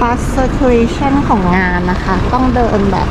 bus circulation ของงานนะคะ ต้องเดินแบบ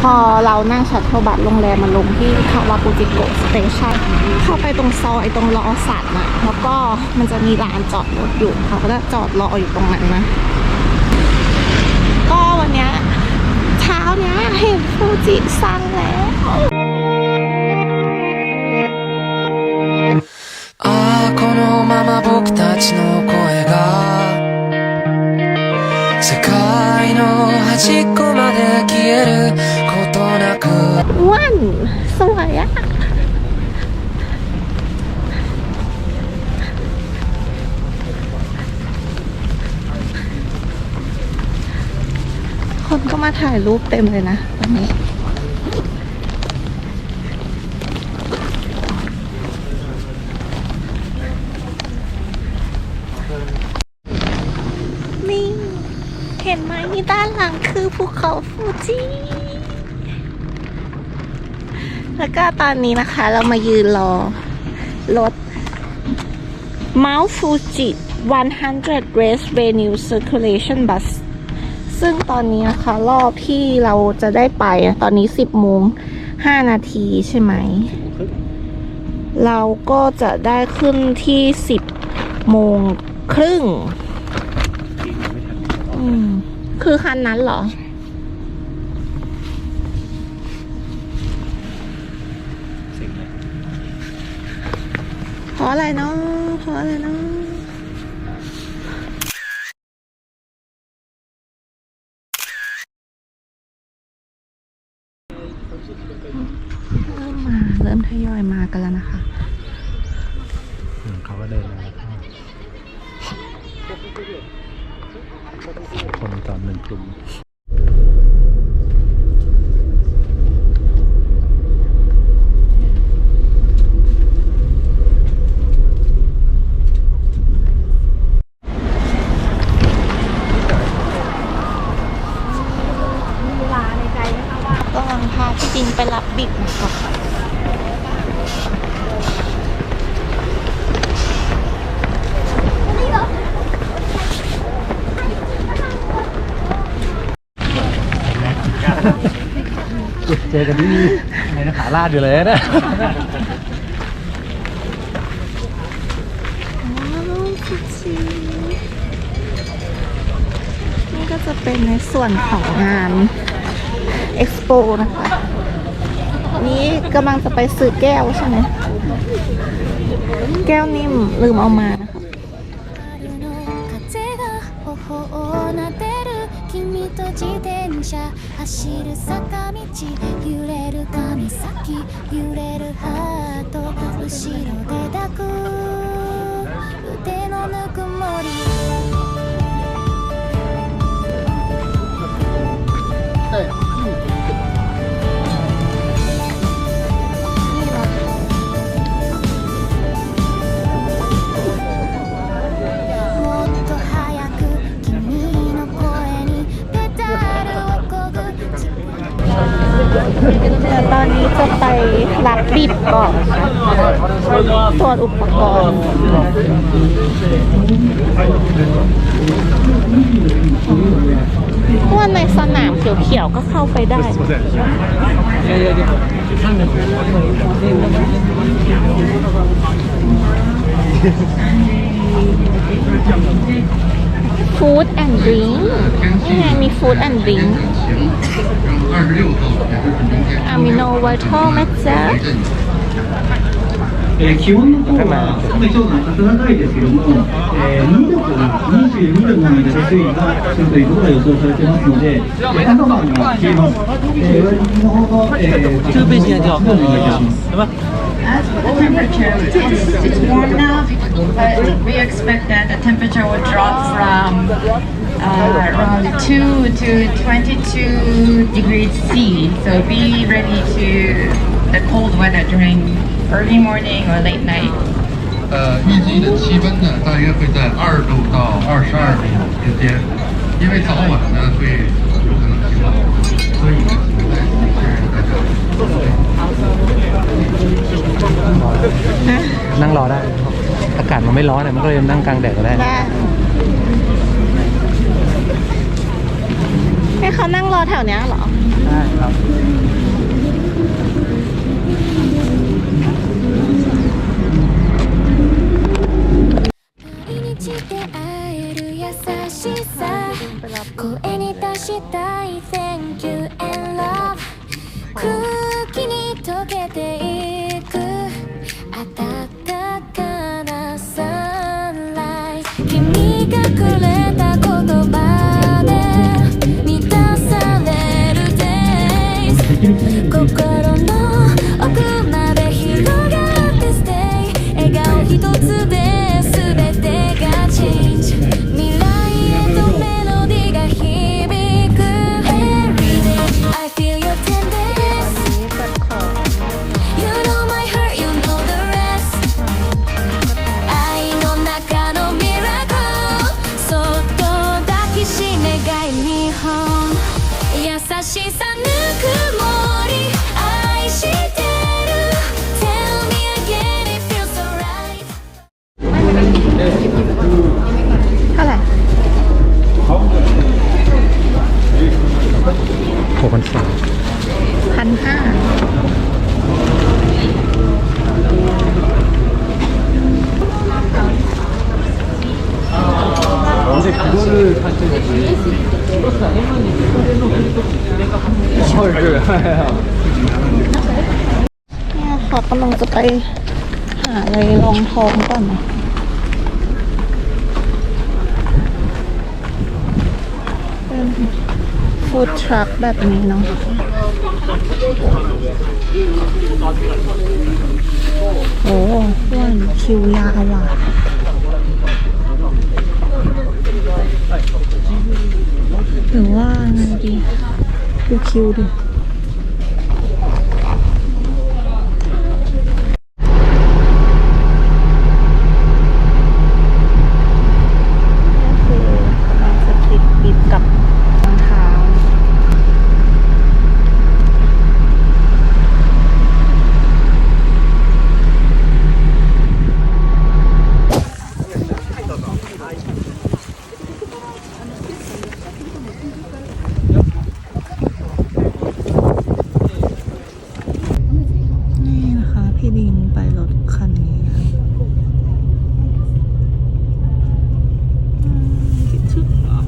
พอเรานั่งชัตเทิลบัสโรงแรมมาลงที่คาวากุจิโกะสเตชันเข้าไปตรงซอยตรงล้อสัตว์นะแล้วก็มันจะมีลานจอดรถอยู่เขาก็จะจอดรออยู่ตรงนั้นนะ ก็วันเนี้ยเช้าเนี้ยเห็นฟูจิซังแล้ว ああこのまま僕たちの声が が端っこまで消えることなく อ้วนสวยอะคนก็มาถ่ายรูปเต็มเลยนะตอนนี้ นี่ านหลังคือภูเขาฟูจิแล้วก็ตอนนี้นะคะ เรามายืนรอรถ Mount Fuji 100 Race Venue Circulation Bus ซึ่งตอนนี้นะคะ รอบที่เราจะได้ไปอะตอนนี้ 10โมง5นาทีใช่ไหม เราก็จะได้ขึ้นที่ 10โมงครึ่งอืม คือคันนั้นเหรอ เพราะอะไรเนาะเพราะอะไรเนาะเริ่มมา เริ่มทยอยมากันแล้วนะคะ อืมเขาก็เดินมาคนตอนหนึ่งกลุ่ม กำลังพาพี่จินไปรับบิ๊กนะคะ เจอกันที่ในขาลาดอยู่เลยนะนี่ก็จะเป็นในส่วนของงานเอ็กซ์โปนะคะ นี้กำลังจะไปซื้อแก้วใช่ไหม แก้วนิ่มลืมเอามานะคะ と自転車走る坂道揺れる髪先揺れるハート後ろで抱く腕のぬくもり。 รับบิบก่อนตรวจอุปกรณ์ว่าในสนามเขียวๆก็เข้าไปได้ ฟู้ดแอนด์ดริงนี่ไงมีฟู้ดแอนด์ดริงอะมิโนไวท์ทอลนะจ๊ะ えー気温の方は、今ちょうど暖かいですけども、えー、2度から22度の間で水位がするということが予想されてますので、えー朝晩は冷えます。えー、上着の方が、えー、这个背心就要お願いいたします。 As for the temperature, it's, it's warm now, but we expect that the temperature will drop from uh, around 2 to 22 degrees C. So be ready to the cold weather during early morning or late night. 呃，预计的气温呢，大约会在二度到二十二度之间，因为早晚呢会有可能晴朗，所以呢，请在是大家 นั่งรอได้ อากาศมันไม่ร้อนเนี่ยมันก็เลยนั่งกลางแดดก็ได้ ได้ ให้เขานั่งรอแถวเนี้ยเหรอ ใช่ครับ 毎日出会える優しさ声に出したい Thank you and love 空気に溶けていく しさ ค่ะกำลังจะไปหาอะไรรองท้องก่อนนะเป็นฟู้ดทรัคแบบนี้เนาะโอ้ว่านคิวยาวอะหรือว่าไงดีดูคิวดิ ก็คือกำลังจะติดบิดกับรองเท้า นี่นะคะ พี่ดิงไปรถคันนี้นะอืมคิดถึงอะ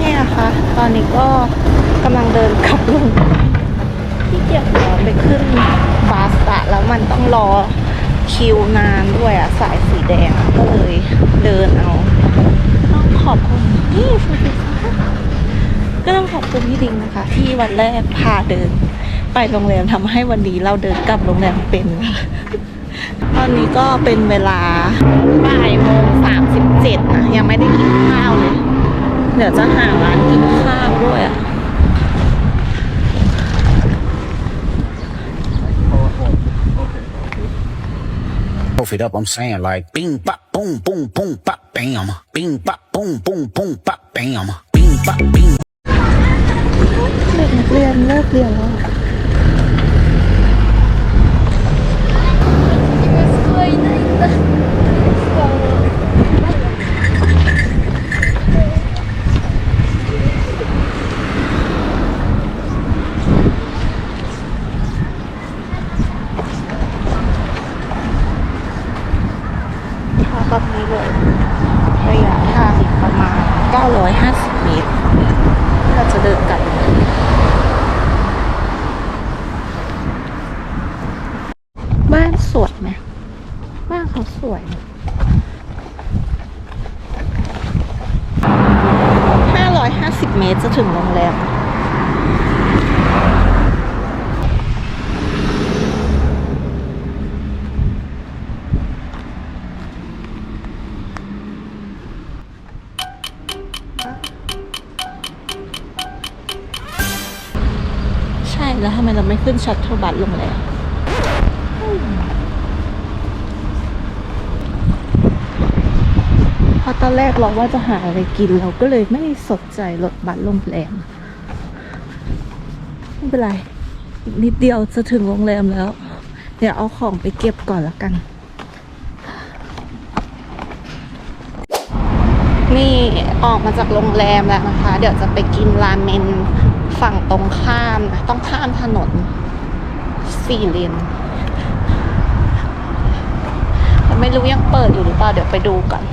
นี่นะคะ ตอนนี้ก็กำลังเดินกลับลงที่เกียจรอไปขึ้นบัสอะแล้วมันต้อง รอคิวนานด้วยอะสายสีแดงก็เลยเดินเอา ต้องขอบคุณนี่ฟูจิก็ต้องขอบคุณพี่ดิงนะคะ ที่วันแรกพาเดิน ไปโรงแรมทำให้วันนี้เราเดินกลับโรงแรมเป็นตอนนี้ก็เป็นเวลาบ่ายโมงสามสิบเจ็ดนะยังไม่ได้กินข้าวเลย เดี๋ยวจะหาร้านกินข้าวด้วยอะ Puff it up, I'm saying like bing bop boom boom boom bop bam. Bing bop boom boom boom bop bam. Bing bop bing เด็กนักเรียนเลิกเรียนแล้ว ค่ะ ถึงโรงแรมใช่แล้วทำไมเราไม่ขึ้นชัตเทิลบัสโรงแรม ตอนแรกเราว่าจะหาอะไรกินเราก็เลยไม่สนใจรถบัสโรงแรมไม่เป็นไรนิดเดียวจะถึงโรงแรมแล้ว เดี๋ยวเอาของไปเก็บก่อนละกัน นี่ออกมาจากโรงแรมแล้วนะคะ เดี๋ยวจะไปกินราเมนฝั่งตรงข้าม ต้องข้ามถนนสี่เลนไม่รู้ยังเปิดอยู่หรือเปล่า เดี๋ยวไปดูก่อน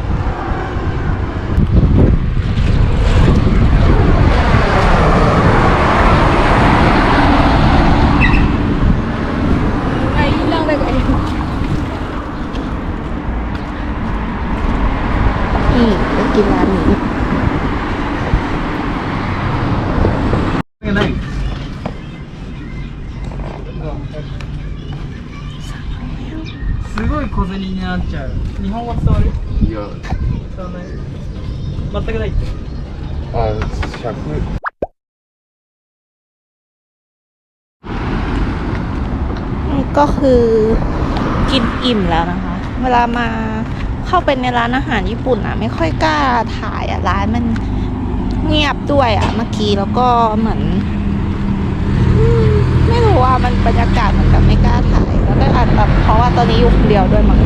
กินร้านนี้ すごい小銭になっちゃう日本語伝わるいや伝わらない全くないってあ100 นี่ก็คือกินอิ่มแล้วนะคะ เวลามา เข้าไปในร้านอาหารญี่ปุ่นอะไม่ค่อยกล้าถ่ายอะร้านมันเงียบด้วยอะเมื่อกี้แล้วก็เหมือน ไม่รู้ว่ามันบรรยากาศเหมือนกับไม่กล้าถ่าย แล้วก็อาจแบบเพราะว่าตอนนี้อยู่คนเดียวด้วยมั้ง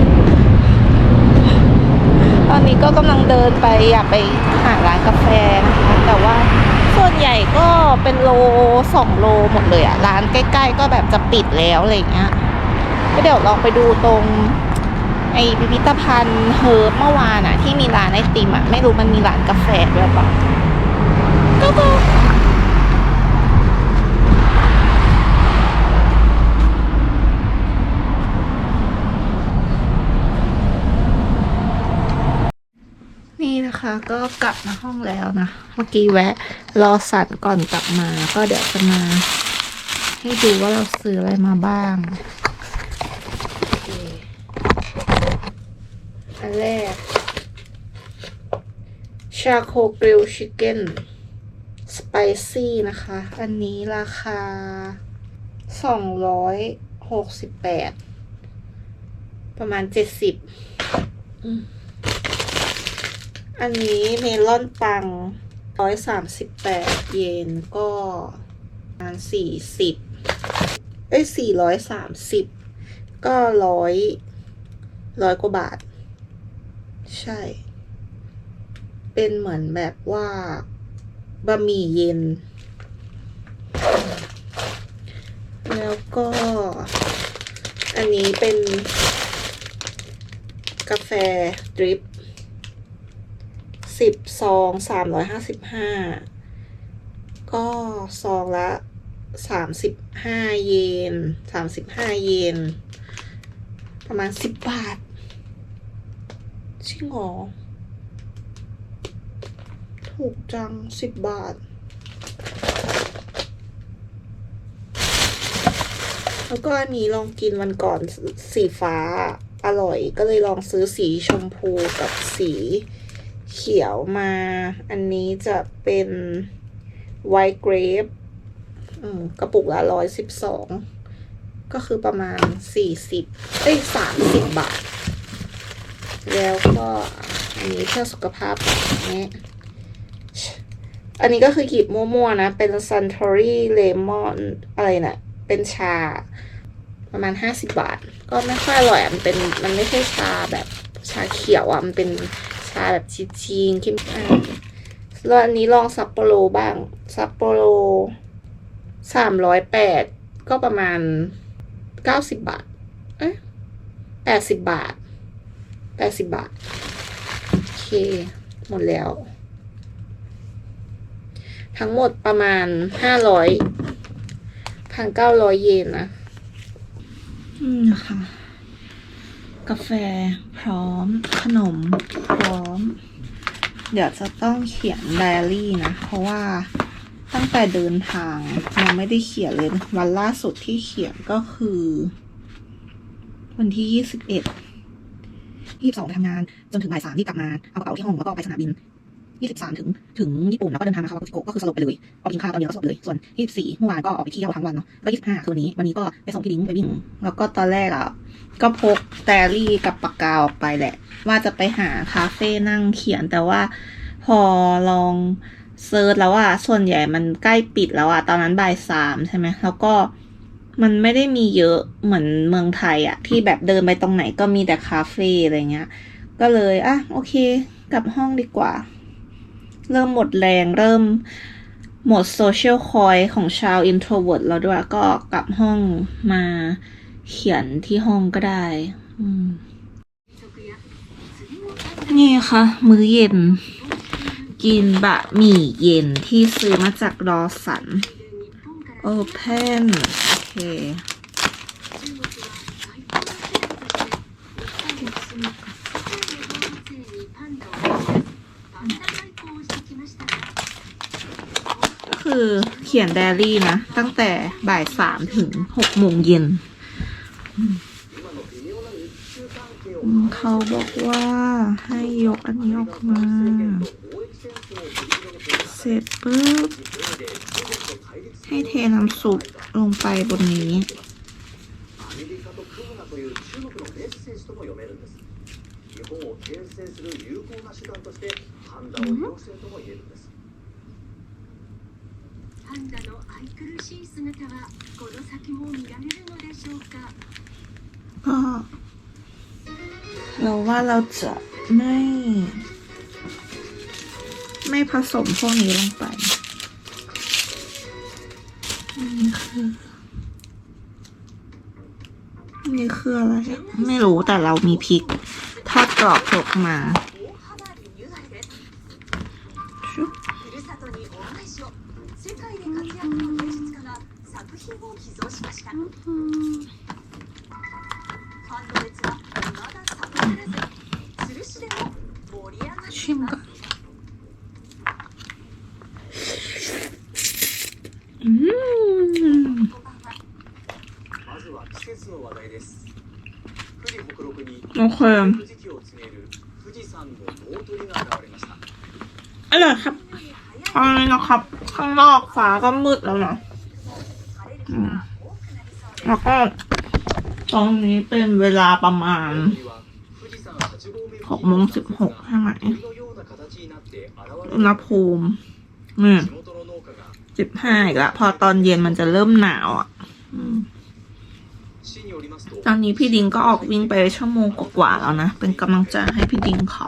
ตอนนี้ก็กำลังเดินไปอยากไปหาร้านกาแฟนะคะ แต่ว่าส่วนใหญ่ก็เป็นโลสองโลหมดเลยอะร้านใกล้ ๆ ก็แบบจะปิดแล้วอะไรเงี้ยก็เดี๋ยวลองไปดูตรง ไอพิพิธภัณฑ์เฮิร์บเมื่อวานอะที่มีร้านไอติมอะไม่รู้มันมีร้านกาแฟด้วยปล่าก็ก็นี่นะคะก็กลับมาห้องแล้วนะ เมื่อกี้แวะ รอสันก่อนกลับมา ก็เดี๋ยวจะมา ให้ดูว่าเราซื้ออะไรมาบ้าง อันแรก ชาโคกริลชิคเก้นสไปซี่นะคะ อันนี้ราคาสองร้อยหกสิบแปดประมาณเจ็ดสิบอันนี้เมลอนปังร้อยสามสิบแปดเยนก็ประมาณสี่สิบเอ้ยสี่ร้อยสามสิบก็ร้อยร้อยกว่าบาท ใช่ เป็นเหมือนแบบว่าบะหมี่เย็น แล้วก็ อันนี้เป็น กาแฟดริปสิบซองสามร้อยห้าสิบห้าก็ซองละสามสิบห้าเยนสามสิบห้าเยน ประมาณสิบบาท จริงหรอ ถูกจังสิบบาท แล้วก็อันนี้ลองกินวันก่อนสีฟ้าอร่อย ก็เลยลองซื้อสีชมพูกับสีเขียวมา อันนี้จะเป็นไวท์เกรปกระปุกละร้อยสิบสอง ก็คือประมาณสี่สิบเอ้ยสามสิบบาท แล้วก็อันนี้เพื่อสุขภาพนี้อันนี้ก็คือหยิบมั่วๆนะ เป็น Suntory Lemon อะไรนะ่ะ เป็นชาประมาณห้าสิบบาท ก็ไม่ค่อยอร่อยมันเป็นมันไม่ใช่ชาแบบชาเขียวอะ มันเป็นชาแบบชีจีนเข้มข้นแล้วอันนี้ลองซัปโปโรบ้าง ซัปโปโรสามร้อยแปดก็ประมาณเก้าสิบบาท เอ๊ะแปดสิบบาท แปดสิบบาท โอเค หมดแล้ว ทั้งหมดประมาณห้าร้อยพันเก้าร้อยเยนนะอืมนะคะกาแฟพร้อม ขนมพร้อม เดี๋ยวจะต้องเขียนไดอารี่นะ เพราะว่าตั้งแต่เดินทางยังไม่ได้เขียนเลยวันล่าสุดที่เขียนก็คือ วันที่ยี่สิบเอ็ด ยี่สิบสองไปทำงาน จนถึงบ่ายสามที่กลับมา เอากระเป๋าที่ห้องแล้วก็ไปสนามบินยี่สิบสามถึงถึงญี่ปุ่นแล้วก็เดินทางมาคาวากุจิโกะก็คือสลบไปเลยออกกินข้าวตอนเย็นก็สลบเลยส่วนยี่สิบสี่เมื่อวานก็ออกไปเที่ยวทั้งวันเนาะแล้วยี่สิบห้าคือวันนี้วันนี้ก็ไปส่งพี่ลิงไปวิ่งแล้วก็ตอนแรกอะก็พกแตรี่กับปากกาออกไปแหละ ว่าจะไปหาคาเฟ่นั่งเขียนแต่ว่าพอลองเซิร์ชแล้วอะส่วนใหญ่มันใกล้ปิดแล้วอะตอนนั้นบ่ายสามใช่ไหมแล้วก็ มันไม่ได้มีเยอะเหมือนเมืองไทยอะที่แบบเดินไปตรงไหนก็มีแต่คาเฟ่อะไรเงี้ย ก็เลยอะโอเค กลับห้องดีกว่า เริ่มหมดแรงเริ่มหมดโซเชียลคอยของชาวอินโทรเวิร์ดแล้วด้วยก็กลับห้องมาเขียนที่ห้องก็ได้นี่ค่ะ มื้อเย็น กินบะหมี่เย็นที่ซื้อมาจากรอสัน โอเพน เคก็คือเขียนไดอารี่นะ ตั้งแต่บ่ายสามถึงหกโมงเย็น เขาบอกว่าให้ยกอันนี้ออกมา เสร็จปุ๊บ ให้เทน้ำซุป ลงไปบนนี้ パンダの愛くるしい姿はこの先も見られるのでしょうか ก็เราว่าเราจะไม่ ไม่ผสมพวกนี้ลงไป นี่คืออะไรไม่รู้แต่เรามีพริก ทอดกรอบตกมาชิมก่อน confirm อร่อยครับตอนนี้นะครับ ข้างนอกฟ้าก็มืดแล้วนะแล้วก็ตอนนี้เป็นเวลาประมาณหกโมงสิบหกใช่ไหมอุณหภูมิเนี่ยสิบห้าอีกแล้วพอตอนเย็นมันจะเริ่มหนาวอะ ตอนนี้พี่ดิงก็ออกวิ่งไปชั่วโมงกว่าๆแล้วนะ เป็นกำลังใจให้พี่ดิงเขา